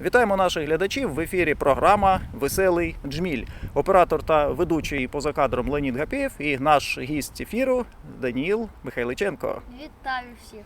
Вітаємо наших глядачів в ефірі. Програма Веселий Джміль. Оператор та ведучий поза кадром Леонід Гапєєв і наш гість ефіру Даніл Михайличенко. Вітаю всіх.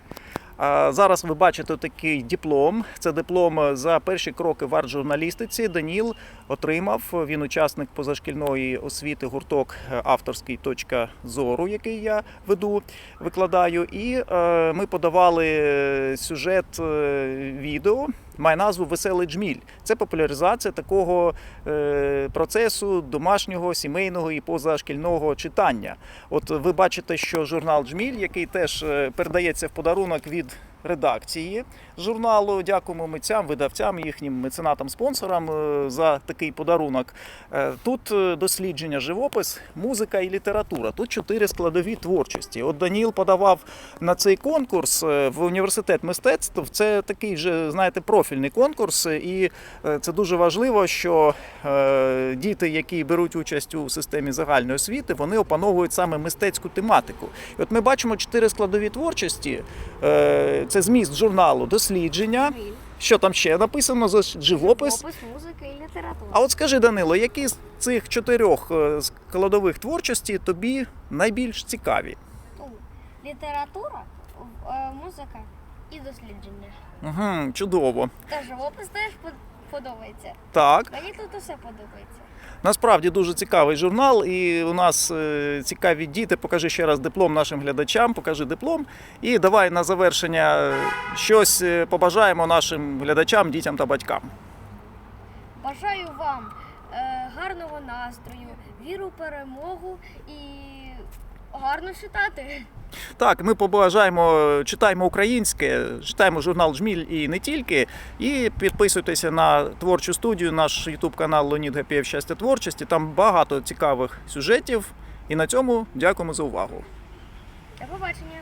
А зараз ви бачите такий диплом. Це диплом за перші кроки в арт-журналістиці. Даніл отримав. Він учасник позашкільної освіти гурток авторський точка зору, який я веду, викладаю. І е, ми подавали е, сюжет е, відео. Має назву Веселий джміль. Це популяризація такого е, процесу домашнього, сімейного і позашкільного читання. От ви бачите, що журнал Джміль, який теж е, передається в подарунок від редакції журналу. Дякуємо митцям, видавцям, їхнім меценатам, спонсорам е, за такий подарунок. Е, Тут е, дослідження, живопис, музика і література. Тут чотири складові творчості. От Даніл подавав на цей конкурс в університет мистецтв. Це такий вже, знаєте, профільний конкурс, і це дуже важливо, що діти, які беруть участь у системі загальної освіти, вони опановують саме мистецьку тематику. І от ми бачимо чотири складові творчості. Це зміст журналу, дослідження. Що там ще написано за живопис? Опис, музика і література. А от скажи, Данило, які з цих чотирьох е, складових творчості тобі найбільш цікаві? Література, е, музика і дослідження. Угу, чудово. Та живопис теж подобається. Так, Мені тут усе подобається. Насправді дуже цікавий журнал, і у нас е, цікаві діти. Покажи ще раз диплом нашим глядачам, покажи диплом. І давай на завершення е, щось е, побажаємо нашим глядачам, дітям та батькам. Бажаю вам гарного настрою, віру в перемогу і гарно читати. Так, ми побажаємо, читаємо українське, читаємо журнал Жміль і не тільки. І підписуйтеся на творчу студію, наш ютуб канал Леонід Гапієв Щастя творчості. Там багато цікавих сюжетів. І на цьому дякуємо за увагу. До побачення.